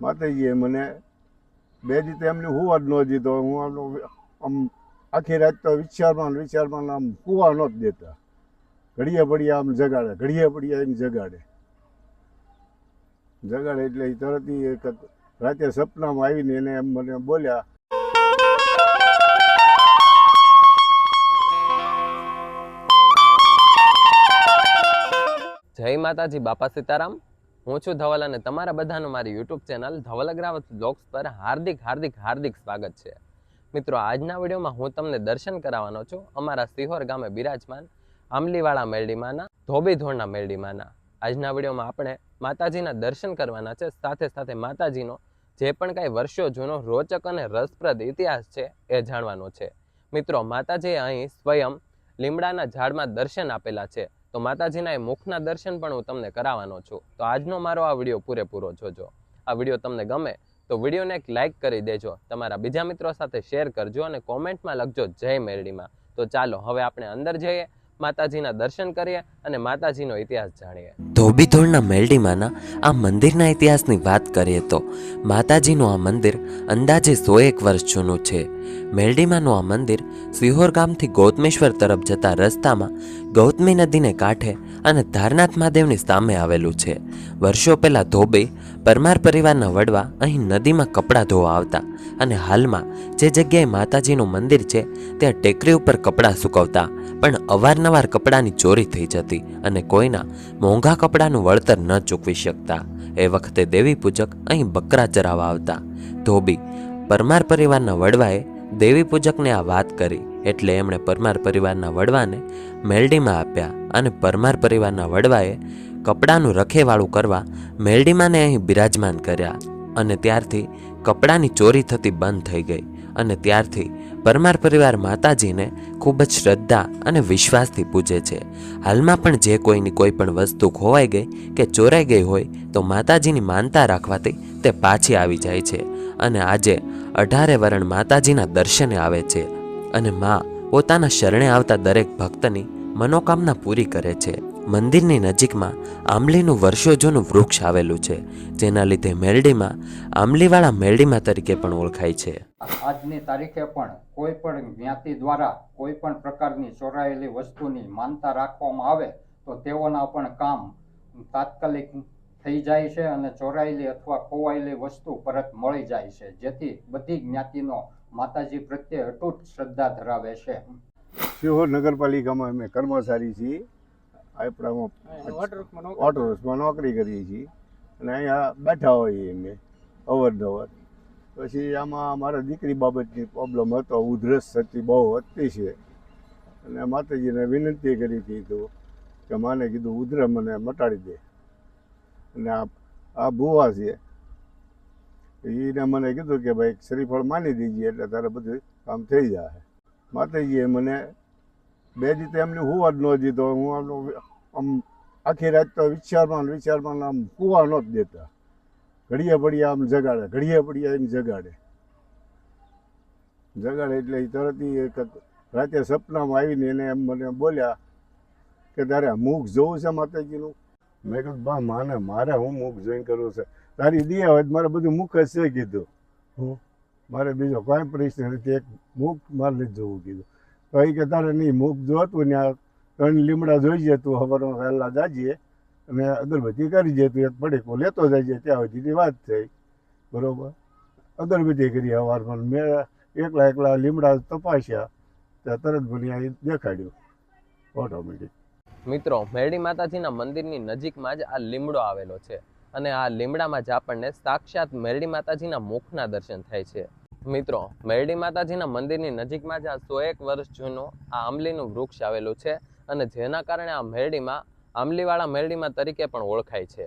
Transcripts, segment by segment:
માતાજીએ મને બે દી તો એમને હુવા જ ન દીધો. હું આમ આમ આખી રાત તો વિચારમાં વિચારમાં આમ કુવા ન જ દેતા. ઘડીએ પડીએ આમ જગાડે, ઘડીએ પડીએ એમ જગાડે. જગાડે એટલે એ તરત રાતે સપનામાં આવીને એને એમ મને બોલ્યા, જય માતાજી, બાપા સીતારામ. હું છું ધવલ અને તમારા બધાનું મારી YouTube channel Dhaval Agravat blogs પર હાર્દિક હાર્દિક હાર્દિક સ્વાગત છે. મિત્રો, આજના વિડીયોમાં હું તમને દર્શન કરાવવાનો છું અમારા સિહોર ગામે બિરાજમાન આંબલીવાળા મેરડીમાના ધોબી ધોળના આજના વિડીયોમાં આપણે માતાજીના દર્શન કરવાના છે, સાથે સાથે માતાજીનો જે પણ કાંઈ વર્ષો જૂનો રોચક અને રસપ્રદ ઇતિહાસ છે એ જાણવાનો છે. મિત્રો, માતાજીએ અહીં સ્વયં લીમડાના ઝાડમાં દર્શન આપેલા છે. તો માતાજીના એ મુખના દર્શન પણ હું તમને કરાવવાનો છું. તો આજનો મારો આ વીડિયો પૂરેપૂરો જોજો. આ વીડિયો તમને ગમે તો વિડીયોને એક લાઇક કરી દેજો. તમારા બીજા મિત્રો સાથે શેર કરજો અને કોમેન્ટમાં લખજો જય મેરડીમાં. તો ચાલો, હવે આપણે અંદર જઈએ, માતાજીના દર્શન કરીએ અને માતાજીનો ઇતિહાસ જાણીએ. ધોબીધોળના મેલડીમાંના આ મંદિરના ઇતિહાસની વાત કરીએ તો માતાજીનું આ મંદિર અંદાજે સો એક વર્ષ જૂનું છે. મેલડીમાંનું આ મંદિર સિહોર ગામથી ગૌતમેશ્વર તરફ જતા રસ્તામાં ગૌતમી નદીને કાંઠે અને ધારનાથ મહાદેવની સામે આવેલું છે. વર્ષો પહેલાં ધોબી પરમાર પરિવારના વડવા અહીં નદીમાં કપડાં ધોવા આવતા અને હાલમાં જે જગ્યાએ માતાજીનું મંદિર છે, ત્યાં ટેકરી ઉપર કપડાં સૂકવતા પણ અવારનવાર કપડાંની ચોરી થઈ જતી. અને કોઈના મોંઘા કપડાનું વળતર ન ચૂકવી શકતા. એ વખતે દેવી પૂજક અહીં બકરા ચરાવવા આવતા. ધોબી પરમાર પરિવારના વડવાએ દેવી પૂજકને આ વાત કરી એટલે એમણે પરમાર પરિવારના વડવાને મેલડીમાં આપ્યા અને પરમાર પરિવારના વડવાએ કપડાનું રખેવાળું કરવા મેલડીમાને અહીં બિરાજમાન કર્યા. અને ત્યારથી કપડાની ચોરી થતી બંધ થઈ ગઈ અને ત્યારથી પરમાર પરિવાર માતાજીને ખૂબ જ શ્રદ્ધા અને વિશ્વાસથી પૂજે છે. હાલમાં પણ જે કોઈની કોઈ પણ વસ્તુ ખોવાઈ ગઈ કે ચોરાઈ ગઈ હોય તો માતાજીની માનતા રાખવાથી તે પાછી આવી જાય છે અને આજે અઢારે વરણ માતાજીના દર્શને આવે છે અને મા પોતાના શરણે આવતા દરેક ભક્તની મનોકામના પૂરી કરે છે. મંદિરની નજીકમાં આંબલીનું વર્ષો જૂનું વૃક્ષ આવેલું છે જેના લીધે મેરડીમાં આંબલીવાળા મેરડીમાં તરીકે પણ ઓળખાય છે. આજની તારીખે પણ કોઈ પણ જ્ઞાતિ દ્વારા કોઈ પણ પ્રકારની ચોરાયેલી વસ્તુની માનતા રાખવામાં આવે તો તેઓના પણ કામ તાત્કાલિક થઈ જાય છે અને ચોરાયેલી અથવા ખોવાયેલી વસ્તુ પરત મળી જાય છે જેથી બધી જ્ઞાતિનો માતાજી પ્રત્યે અતૂટ શ્રદ્ધા ધરાવે છે. સિહોર નગરપાલિકામાં અમે કર્મચારી છીએ. આપણામાં હાઉસમાં નોકરી કરીએ છીએ. અને અહીંયા બેઠા હોઈએ અમે અવરનવર પછી આમાં મારા દીકરી બાબતની પ્રોબ્લેમ હતો ઉધરસ થતી બહુ વધતી છે. અને માતાજીને વિનંતી કરી હતી તો કે માને કીધું ઉધર મને મટાડી દે. અને આ આ ભૂવા છે એને મને કીધું કે ભાઈ શ્રીફળ માની દીજીએ એટલે તારે બધું કામ થઈ જાય માતાજીએ મને બે જીતે એમને હું જ ન જીતો હું આમ આમ આખી રાત તો વિચારમાં વિચારમાં આમ કૂવા ન જ દેતા. ઘડીએ પડીએ આમ જગાડે ઘડીએ પડીએ એમ જગાડે. જગાડે એટલે એ તરત એક રાતે સપનામાં આવીને એને એમ મને બોલ્યા કે તારે મુખ જોવું છે માતાજીનું? મેં કીધું બા માને મારે હું મુખ જોઈન કરવું છે? તારી દિયા હોય મારે બધું મુખ જ છે કીધું. હું મારે બીજો કોઈ પ્રશ્ન નથી. એક મુખ મારે જોવું કીધું. તો એ કે તારે નહીં મુખ જોતું ને આ ત્રણ લીમડા જોઈ જતું હવારમાં વહેલા જાજે. અને અગરબત્તી કરી જતું એક પડીકો લેતો જાય ત્યાં સુધીની વાત થઈ. બરોબર? અગરબત્તી કરી હવારમાં મેં એકલા એકલા લીમડા તપાસ્યા, ત્યાં તરત મને દેખાડ્યું. ઓટોમેટિક મિત્રો, મેરડી માતાજીના મંદિરની નજીકમાં જ આ લીમડો આવેલો છે અને આ લીમડામાં જ આપણને સાક્ષાત મેરડી માતાજીના મુખના દર્શન થાય છે. મિત્રો, મેરડી માતાજીના મંદિરની નજીકમાં જ આ સો એક વર્ષ જૂનું આ આંબલીનું વૃક્ષ આવેલું છે અને જેના કારણે આ મેરડીમાં, આંબલીવાળા મેરડીમાં તરીકે પણ ઓળખાય છે.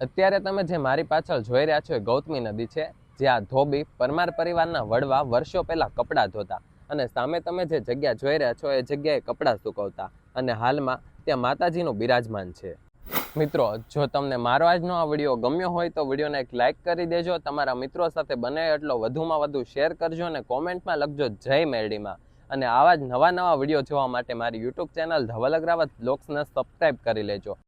અત્યારે તમે જે મારી પાછળ જોઈ રહ્યા છો એ ગૌતમી નદી છે, જે આ ધોબી પરમાર પરિવારના વડવા વર્ષો પહેલા કપડાં ધોતા અને સામે તમે જે જગ્યા જોઈ રહ્યા છો એ જગ્યાએ કપડાં સુકવતા અને હાલમાં ત્યાં માતાજીનું બિરાજમાન છે. મિત્રો, જો તમને મારો આજનો આ વીડિયો ગમ્યો હોય તો વિડીયોને એક લાઇક કરી દેજો. તમારા મિત્રો સાથે બને એટલો વધુમાં વધુ શેર કરજો અને કોમેન્ટમાં લખજો જય મેરડીમાં. અને આવા જ નવા નવા વીડિયો જોવા માટે મારી યુટ્યુબ ચેનલ ધવલ અગ્રાવત બ્લોગ્સને સબસ્ક્રાઈબ કરી લેજો.